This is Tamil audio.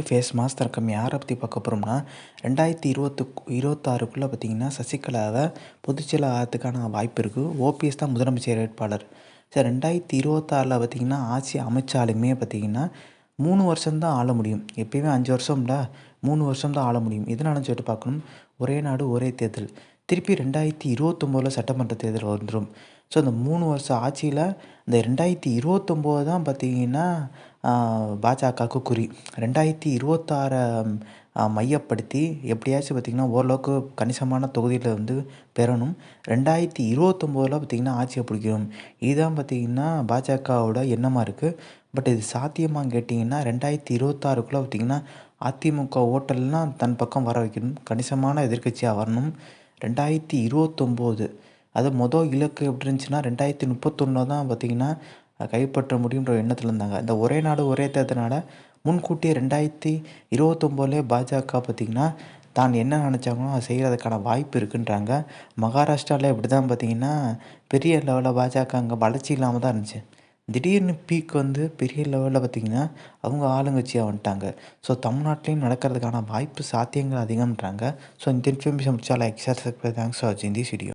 ஃபேஸ் மாஸ் திறக்கம் யாரை பற்றி பார்க்க போகிறோம்னா ரெண்டாயிரத்தி இருபத்து இருபத்தாறுக்குள்ளே பார்த்தீங்கன்னா சசிகலாவை பொதுச்செயலர் ஆகிறதுக்கான வாய்ப்பு இருக்குது ஓபிஎஸ் தான் முதலமைச்சர் வேட்பாளர். சார் ரெண்டாயிரத்தி இருபத்தாறில் பார்த்திங்கன்னா ஆட்சி அமைச்சாலுமே பார்த்திங்கன்னா மூணு வருஷம்தான் ஆள முடியும். எப்பயுமே அஞ்சு வருஷம்ல மூணு வருஷம் தான் ஆள முடியும். எதுனாலும் சொல்லிட்டு பார்க்கணும். ஒரே நாடு ஒரே தேர்தல். திருப்பி ரெண்டாயிரத்தி இருபத்தொம்போதில் சட்டமன்ற தேர்தல் வந்துடும் ஸோ அந்த மூணு வருஷம் ஆட்சியில் இந்த ரெண்டாயிரத்தி இருபத்தொம்போது தான் பார்த்திங்கன்னா பாஜகவுக்கு குறி. ரெண்டாயிரத்தி இருபத்தாறை மையப்படுத்தி எப்படியாச்சும் பார்த்திங்கன்னா ஓரளவுக்கு கணிசமான தொகுதியில் வந்து பெறணும். ரெண்டாயிரத்தி இருபத்தொம்போதில் பார்த்திங்கன்னா ஆட்சியை பிடிக்கணும். இதுதான் பார்த்திங்கன்னா பாஜகவோட எண்ணமாக இருக்குது பட் இது சாத்தியமாக கேட்டிங்கன்னா ரெண்டாயிரத்தி இருபத்தாறுக்குள்ளே பார்த்திங்கன்னா அதிமுக ஓட்டல்னால் தன் பக்கம் வர வைக்கணும். கணிசமான எதிர்கட்சியாக வரணும். ரெண்டாயிரத்தி இருபத்தொம்போது. அது மொதல் இலக்கு எப்படி இருந்துச்சுன்னா ரெண்டாயிரத்தி முப்பத்தொன்று தான் பார்த்திங்கன்னா கைப்பற்ற முடியுன்ற எண்ணத்தில் இருந்தாங்க. இந்த ஒரே நாடு ஒரே தேர்தல்னால முன்கூட்டியே ரெண்டாயிரத்தி இருபத்தொம்போதுலேயே பாஜக பார்த்திங்கன்னா தான் என்ன நினச்சாங்களோ அதை செய்கிறதுக்கான வாய்ப்பு இருக்குன்றாங்க. மகாராஷ்டிராவில் இப்படி தான் பார்த்திங்கன்னா பெரிய லெவலில் பாஜக அங்கே வளர்ச்சி இல்லாமல் தான் இருந்துச்சு. திடீர்னு பீக் வந்து பெரிய லெவலில் பார்த்திங்கன்னா அவங்க ஆளுங்கட்சியாக வந்துட்டாங்க. ஸோ தமிழ்நாட்டிலையும் நடக்கிறதுக்கான வாய்ப்பு சாத்தியங்கள் அதிகம்ன்றாங்க. ஸோ இந்த இன்ஃபர்மேஷன் முடிச்சால் லைக் ஷேர் தேங்க்ஸ் ஃபார் வாட்சிங் திஸ் வீடியோ